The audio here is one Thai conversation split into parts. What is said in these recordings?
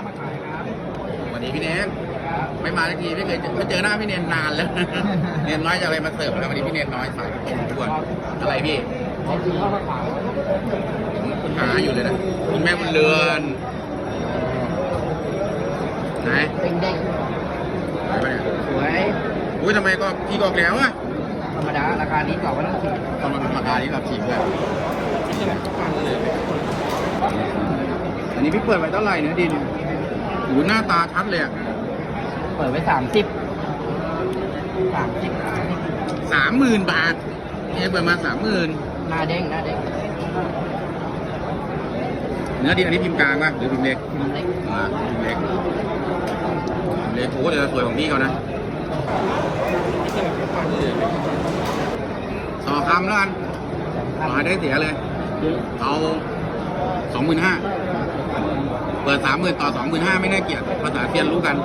รับมาขายครับวันนี้พี่เนนไม่มาสักทีไม่เคยเจอไม่เจอหน้าพี่เนนนานแล้ว เนนน้อยจะอะไรมาเสิร์ฟแล้ววันนี้พี่เนนน้อยสายตรงทุกวันอะไรพี่เขาซื้อเข้ามาขายผมหาอยู่เลยนะคุณแม่บุญเรือนไหนเป็นเด็กไหนปะเนี่ยสวยอุ้ยทำไมก็พี่กออกแล้วอะธรรมดาราคานี้กว่าก็ต้องสี่ตอนมันราคานี้แบบฉีกเลยอันนี้พี่เปิดไว้เท่าไหร่เนื้อดิน หูหน้าตาชัดเลยอะเปิดไว้สามสิบสามสิบสามหมื่นบาทเนี่ยเปิดมาสามหมื่นหน้าเด้งหน้าเด้งเนื้อดินอันนี้พิมพ์กลางป่ะหรือพิมพ์เล็กพิมพ์เล็กอ่าพิมพ์เล็กพิมพ์เล็กโอ้เดี๋ยวสวยของพี่เขานะต่อคำแล้วกันต่อให้ได้เสียเลย เอาสองหมื่นห้า เปิดสามหมื่นต่อสองหมื่นห้าไม่น่าเกลียดภาษาเทียนรู้กัน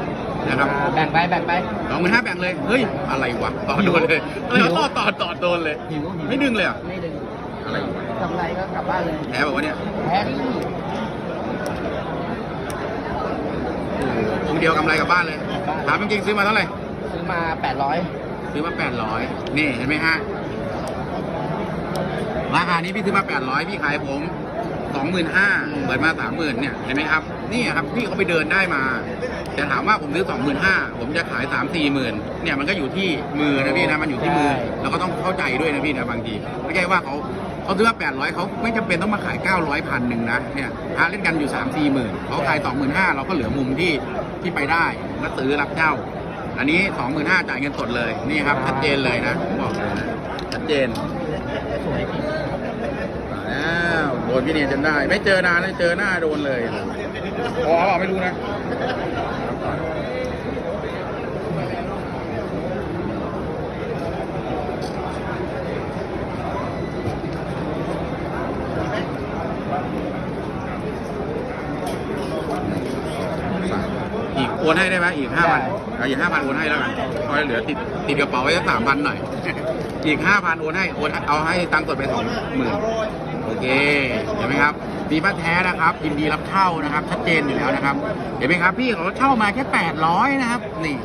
นะครับอ่าแบ่งไปแบ่งไปสองหมื่นห้าแบ่งเลย เฮ้ย อะไรวะ ต่อโดนเลยอะไรวะต่อต่อต่อโดนเลย หิวหิวไม่ดึงเลยเหรอะไม่ดึงอะไรวะกำไรก็กลับบ้านเลยแพ้บอกว่าวะเนี่ยแพ้ที่โอ้โหองค์เดียวกำไรกลับบ้านเลยถามจริงๆซื้อมาเท่าไหร่ ซื้อมาแปดร้อยซื้อมาแปดร้อยนี่เห็นไหมฮะราคานี้พี่ซื้อมาแปดร้อยพี่ขายผม สองหมื่นห้าเปิดมาสามหมื่นเนี่ยเห็นไหมครับนี่ครับพี่เขาไปเดินได้มา แต่ถามว่าผมซื้อสองหมื่นห้าผมจะขายสามสี่หมื่นเนี่ยมันก็อยู่ที่มือนะพี่นะมันอยู่ที่มือแล้วก็ต้องเข้าใจด้วยนะพี่นะบางทีไม่ใช่ว่าเขาเขาซื้อมาแปดร้อยเขาไม่จำเป็นต้องมาขายเก้าร้อยพันหนึ่งนะเนี่ยพาเล่นกันอยู่สามสี่หมื่นเขาขายสองหมื่นห้าเราก็เหลือมุมที่ที่ไปได้ก็ซื้อรับเจ้า อันนี้สองหมื่นห้าจ่ายเงินสดเลยนี่ครับชัดเจนเลยนะผมบอกเลยนะชัดเจน สวยจริง แล้วโด นพี่เนียนจนได้ ไม่เจอนานเลยเจอหน้าโดนเลยพอเปล่าไม่รู้นะอีกโอนให้ได้ไหมอีกห้าพันเอาอีกห้าพันโอนให้แล้วกันพอเหลือติดติดกระเป๋าไว้สักสามพันหน่อย อีกห้าพันโอนให้โอนให้เอาให้ตังค์สดไปสองหมื่น โอเคเห็นไหมครับมีบ้านแท้นะครับยินดีรับเช่านะครับ ชัดเจนอยู่แล้วนะครับ เห็นไหมครับ พี่เขาเช่ามาแค่แปดร้อยนะครับ นี่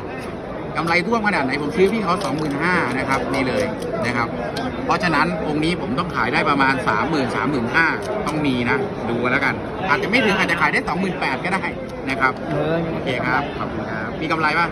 กำไรท่วมขนาดไหนผมซื้อพี่เขาสองหมื่นห้านะครับ นี่เลยนะครับ เพราะฉะนั้นองค์นี้ผมต้องขายได้ประมาณสามหมื่นสามหมื่นห้าต้องมีนะ ดูกันแล้วกัน อาจจะไม่ถึงอาจจะขายได้สองหมื่นแปดก็ได้นะครับเออโอเคครับขอบคุณครับมีกำไรป่ะ